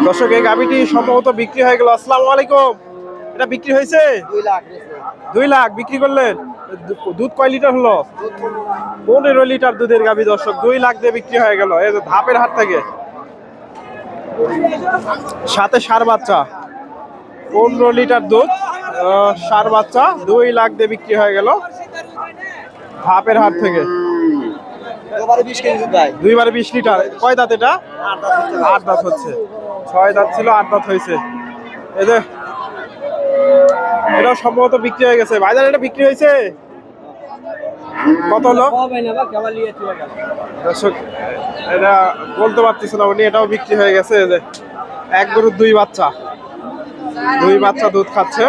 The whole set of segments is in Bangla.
দর্শক এই গাভিটি সম্ভবত বিক্রি হয়ে গেল। আসসালামু আলাইকুম। এটা বিক্রি হয়েছে? দুই লাখ বিক্রি করলেন? দুধ কয় লিটার হলো? পনেরো লিটার দুধের গাভি দর্শক দুই লাখ দিয়ে বিক্রি হয়ে গেল। এই যে ধাপের হাট থেকে। সাথে সার বাচ্চা। পনেরো লিটার দুধ সার বাচ্চা দুই লাখ দিয়ে বিক্রি হয়ে গেল। ধাপের হাট থেকে। দুইবারে বিশ লিটার। কয় দাঁত এটা? আট দাঁত হচ্ছে। ছয় দাঁত ছিল, আট দাঁত হয়েছে। এই যে, এটাও সম্ভবত বিক্রি হয়ে গেছে। বাজারে এটা বিক্রি হয়েছে? কত হলো? দর্শক, এটা বলতে পারতেছে না, উনি এটাও বিক্রি হয়ে গেছে, এই যে, এক গরুর দুই বাচ্চা। দুই বাচ্চা দুধ খাচ্ছে।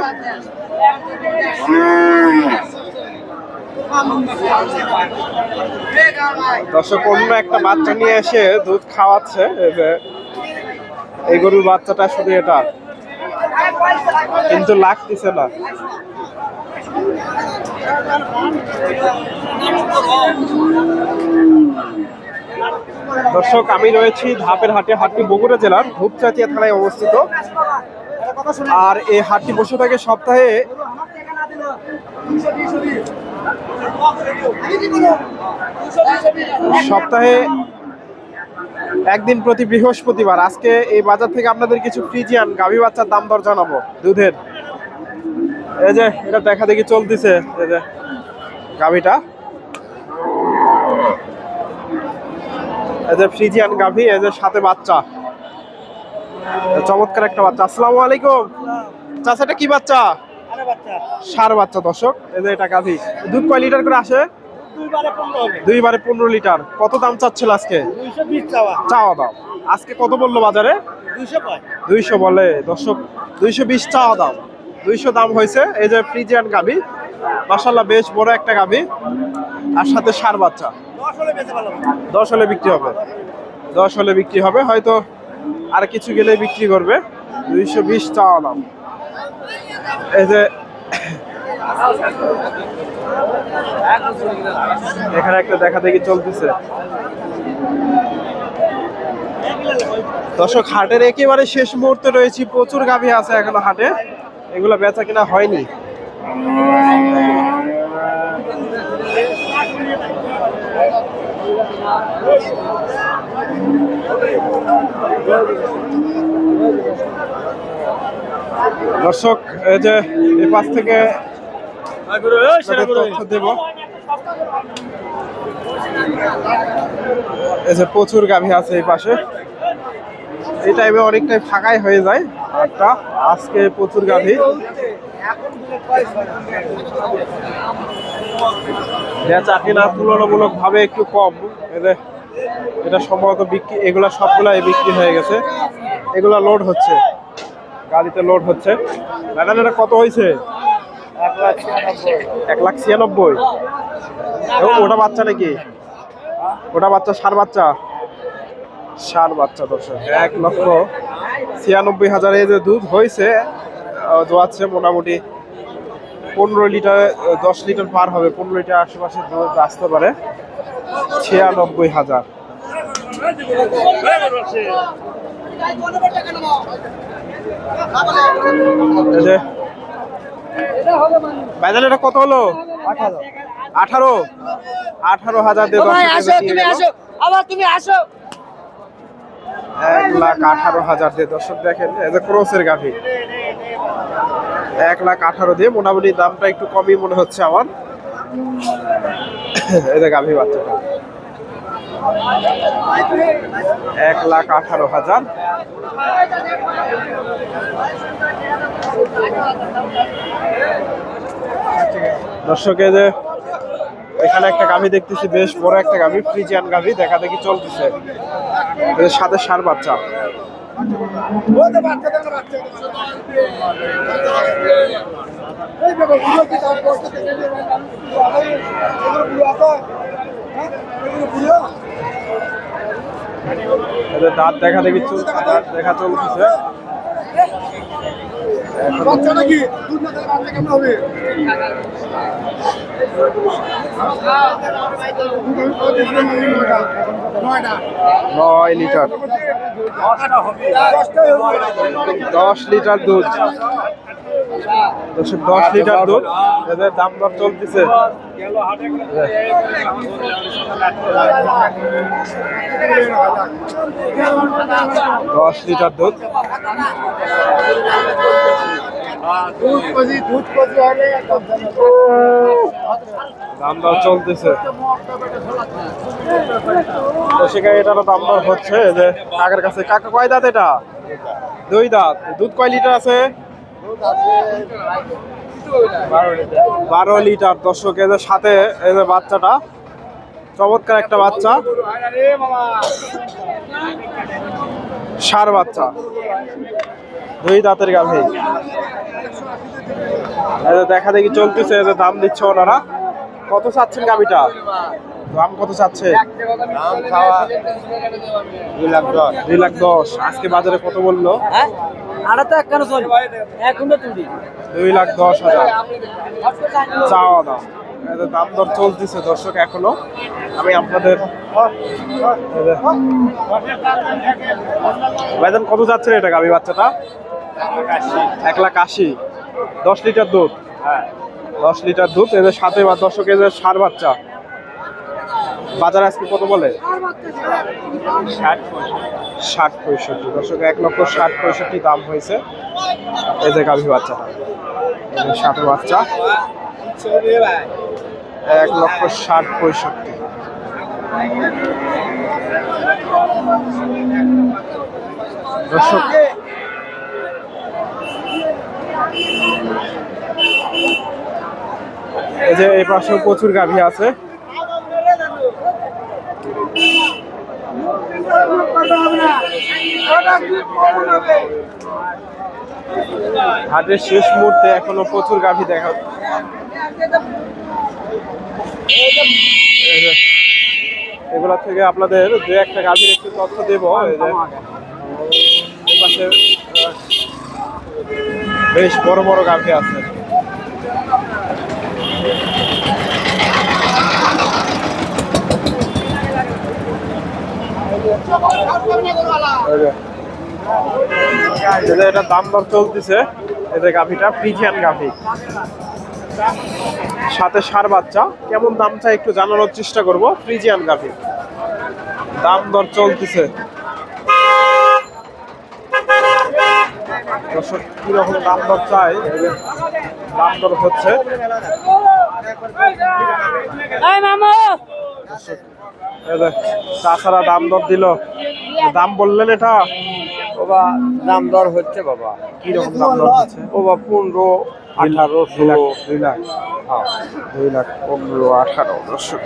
দর্শক, অন্য একটা বাচ্চা নিয়ে এসে দুধ খাওয়াচ্ছে এই গরুর বাচ্চাটা শুধু এটা। কিন্তু লাগতেছে না। দর্শক, আমি রয়েছি ধাপের হাটে, হাটটি বগুড়া জেলার ধূপচাচিয়া থানায় অবস্থিত। আর এই হাটটি বসে থাকে সপ্তাহে সপ্তাহে একদিন প্রতি বৃহস্পতিবার। আজকে এই বাজার থেকে আপনাদের কিছু ফ্রিজিয়ান গাভী বাচ্চার দাম দর জানাব। দুধের। এই যে এটা দেখা দেখি চলতেছে। এই যে গাভীটা। এই যে ফ্রিজিয়ান গাভী এই যে সাথে বাচ্চা। চমৎকার একটা বাচ্চা। আসসালামু আলাইকুম। চাচা এটা কি বাচ্চা? সার বাচ্চা দর্শক। এই যে এটা গাভী। দুধ কয় লিটার করে আসে? দুইবারে পনেরো লিটার। কত দাম চাচ্ছিল আজকে? চাওয়া। দাম আজকে কত বলল বাজারে? দুইশো বলে। দর্শক দুইশো বিশ চাওয়া দাম দুইশো দাম হয়েছে। এই যে ফ্রিজিয়ান গাভি মাসাল্লাহ বেশ বড় একটা গাভি আর সাথে সার বাচ্চা। দশ হলে বিক্রি হবে। দশ হলে বিক্রি হবে। হয়তো আর কিছু গেলে বিক্রি করবে। দুইশো বিশ চাওয়া দাম এই যে এখানে একটা দেখা দেখি চলতেছে। দর্শক, হাটের একেবারে শেষ মুহূর্তে রয়েছি। প্রচুর গাভী আছে এখনও হাটে। এগুলো বেচা কিনা হয়নি। দর্শক, এই যে এই পাশ থেকে দেব। এই যে প্রচুর গাভী আছে এই পাশে। এই টাইমে অনেকটাই ফাঁকাই হয়ে যায় একটা। আজকে প্রচুর গাভী। বেচা কিনা তুলনামূলক ভাবে একটু কম। এটা সম্ভবত বিক্রি এগুলা সবগুলাই বিক্রি হয়ে গেছে। এগুলা লোড হচ্ছে। গাড়িতে লোড হচ্ছে। ম্যাডাম এটা কত হয়েছে এক লাখ ছিয়ানব্বই। ওটা বাচ্চা নাকি? ওটা বাচ্চা সার বাচ্চা? সার বাচ্চা দর্শক, এক লক্ষ ছিয়ানব্বই হাজার। যে দুধ হয়েছে দোয়াচ্ছে মোটামুটি পনেরো লিটার, দশ লিটার পার হবে, পনেরো লিটার আশেপাশে দুধ আসতে পারে ছিয়ানব্বই হাজার। যে বাজারে এটা কত হলো? আঠারো। আঠারো হাজার গেল। আবার তুমি আসো। এক লাখ আঠারো হাজার দিয়ে দর্শক দেখেন এই যে ক্রোসের গাভি। এক লাখ আঠারো দিয়ে মোটামুটি দামটা একটু কমই মনে হচ্ছে আমার। যে গাভি বাচ্চাটা এক লাখ আঠারো হাজার। দর্শক যে এখানে একটা গাভি দেখতেছি, বেশ বড় একটা গাভি, ফ্রিজিয়ান গাভি, দেখা দেখি চলতেছে। এদের সাথে সার বাচ্চা। এদের দাঁত দেখা দেখি দাঁত দেখা চলতেছে। বাচ্চাটা কি? দুধ না খেলে বাচ্চা কেমন হবে? নয় লিটার। দশ লিটার দুধ। দশ লিটার দুধ। এদের দাম দর চলতেছে। দশ লিটার দুধ। দাম দর চলতেছে। দাম দর হচ্ছে। যে কাকার কাছে, কাকা, কয় দাঁত এটা? দুই দাঁত। দুধ কয় লিটার আছে? বারো লিটার। দর্শক এদের সাথে এদের বাচ্চাটা চমৎকার একটা বাচ্চা। সার বাচ্চা। দুই দাঁতের গাভী। এই যে দেখা দেখি চলতেছে এদের দাম দিচ্ছে ওনারা। কত চাচ্ছেন গাভীটা? দাম কত চাচ্ছে? দুই লাখ দশ। আজকে বাজারে কত বলল? দুই লাখ দশ হাজার। দাম দর চলতেছে, দর্শক, এখনও। আমি আপনাদের ভাইজান, কত যাচ্ছে এটা গাভী বাচ্চাটা? এক লাখ আশি। দশ লিটার দুধ? হ্যাঁ। দশ লিটার দুধ, এদের সাথে বা দর্শক, এদের সার বাচ্চা। বাজার আজকে কত বলে? ষাট পঁয়ষট্টি। দর্শক এক লক্ষ ষাট পঁয়ষট্টি দাম হয়েছে। এই যে গাভী বাচ্চাটা। ষাটের বাচ্চা। এক লক্ষ ষাট পঁয়ষট্টি। দর্শক এই যে এই পাশেও প্রচুর গাভী আছে। হাটের শেষ মুহূর্তে এখনও প্রচুর গাভী দেখা এগুলা থেকে আপনাদের দু একটা গাভীর একটু তথ্য দেবো। বেশ বড় বড় গাভী আছে এই যে। এই যে এটা দাম দর চলতেছে। এদের গাভীটা ফ্রিজিয়ান গাভী। সাথে সার বাচ্চা। কেমন দাম চাই একটু জানানোর চেষ্টা করব। ফ্রিজিয়ান গাভী। দাম দর চলতেছে। দর্শক কীরকম দাম দর চাই? দাম দর হচ্ছে। চাষারা দাম দর দিল। দাম বললেন এটা? বাবা দাম দর হচ্ছে বাবা। কীরকম দাম দর হচ্ছে? বাবা পনেরো আঠারো লাখ দুই লাখ। হ্যাঁ, দুই লাখ পনেরো আঠারো দর্শক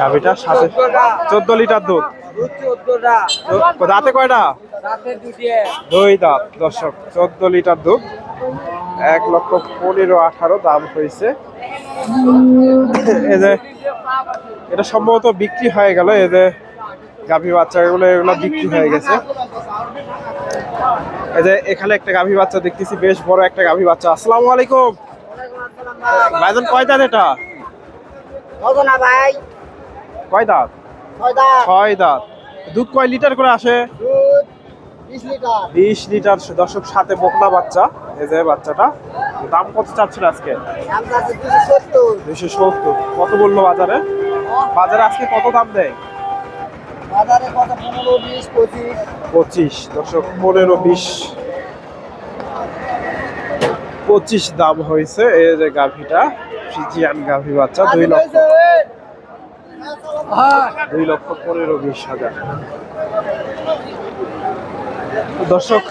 গাভিটার সাথে চোদ্দ লিটার দুধ। চোদ্দটা। কয়টা? দুই দাঁত দর্শক চোদ্দ লিটার দুধ। এক লক্ষ পনেরো আঠারো দাম হয়েছে। এই যে এটা সম্ভবত বিক্রি হয়ে গেল এই যে গাভী বাচ্চাগুলো এগুলো বিক্রি হয়ে গেছে। এই যে এখানে একটা গাভী বাচ্চা দেখতেছি বেশ বড় একটা গাভী বাচ্চা। আসসালামু আলাইকুম। ভাইজান কয় দাঁত এটা? ভাই। কয় দাঁত? ছয় দাঁত। দুধ কয় লিটার করে আসে? বিশ লিটার। দশক সাথে বকনা বাচ্চা। এই যে বাচ্চাটা। দাম কত চাচ্ছিল আজকে? দুশো সত্তর। কত বলল বাজারে? বাজারে আজকে কত দাম দেয়? বাজারে কত? পনেরো বিশ পঁচিশ। পঁচিশ। দশক পনেরো বিশ। পঁচিশ দাম হয়েছে এই যে গাভীটা ফ্রিজিয়ান গাভী বাচ্চা দুই লক্ষ। দুই লক্ষ পনেরো বিশ হাজার। দর্শক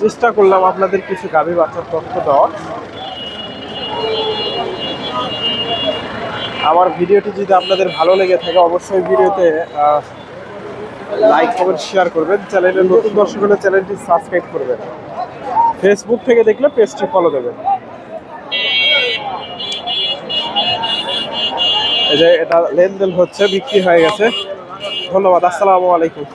চেষ্টা করলাম আপনাদের কিছু গাভী বাচ্চার তথ্য দেওয়ার। আমার ভিডিওটি যদি আপনাদের ভালো লেগে থাকে, অবশ্যই ভিডিওতে লাইক কমেন্ট শেয়ার করবেন। চ্যানেলের নতুন দর্শক হলে চ্যানেলটি সাবস্ক্রাইব করবেন। ফেসবুক থেকে দেখলে পেজটি ফলো দেবেন। এই যে এটা লেনদেন হচ্ছে, বিক্রি হয়ে গেছে। ধন্যবাদ, আসসালামু আলাইকুম।